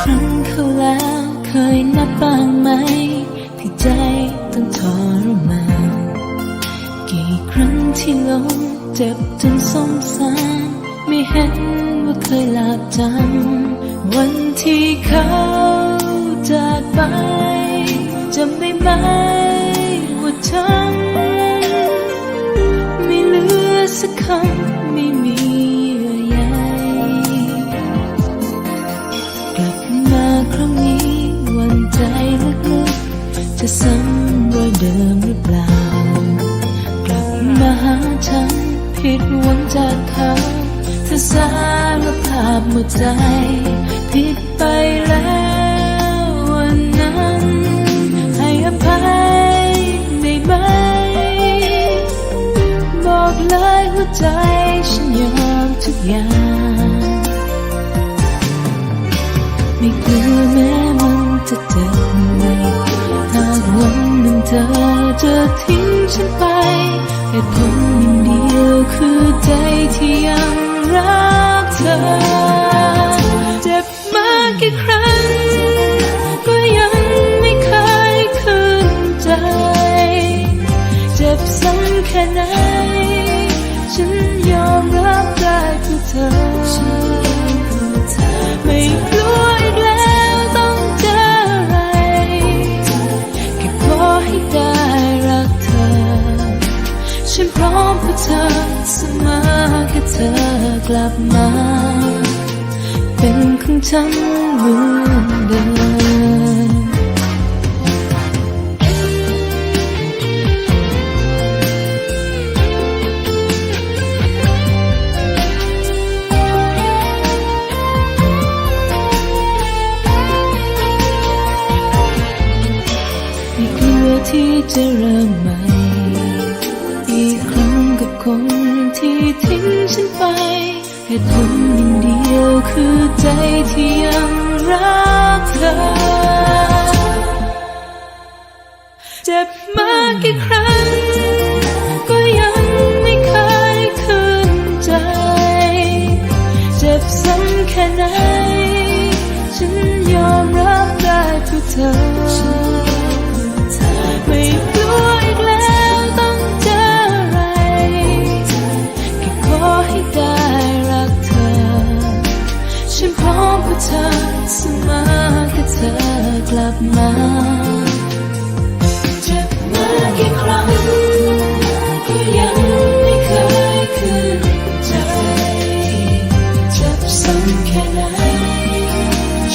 ครั้งเขาแล้วเคยนับบ้างไหมที่ใจต้องทรมานกี่ครั้งที่หลงเจ็บจนสงสารไม่เห็นว่าเคยหลาบจำวันที่เขาจากไปจำได้ไหมา ซ้ำรอยเดิมหรือเปล่า กลับมาหาฉันผิดหวังจากเขาเธอสารภาพหมดใจ ผิดไปแล้ววันนั้น ให้อภัยได้ไหม บอกเลยหัวใจฉันยอมทุกอย่าง จะทิ้งฉันไปเหตุผลหนึ่งเดียวคือใจที่ยังรักเธอ เจ็บมากกี่ครั้ง ก็ยังไม่เคยคืนใจ เจ็บซ้ำแค่ไหน ฉันยอมรับได้เพื่อเธอ เธอเสมอแค่เธอกลับมา เป็นของฉันเหมือนเดิมที่จะเริ่มใหม่ คนที่ทิ้งฉันไปเหตุผลหนึ่งเดียวคือใจที่ยังรักเธอ เจ็บมากกี่ครั้ง ก็ยังไม่เคยคืนใจ เจ็บซ้ำแค่ไหน ฉันยอมรับได้ทุกเธอ เพื่อเธอเสมอแค่เธอกลับมาเจ็บมากกี่ครั้งก็ยังไม่เคยคืนใจเจ็บซ้ำแค่ไหน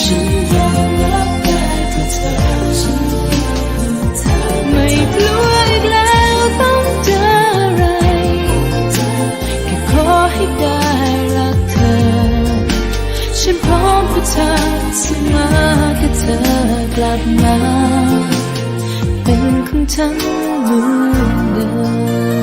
ฉัน กลับมา เป็นของฉันเหมือนเดิม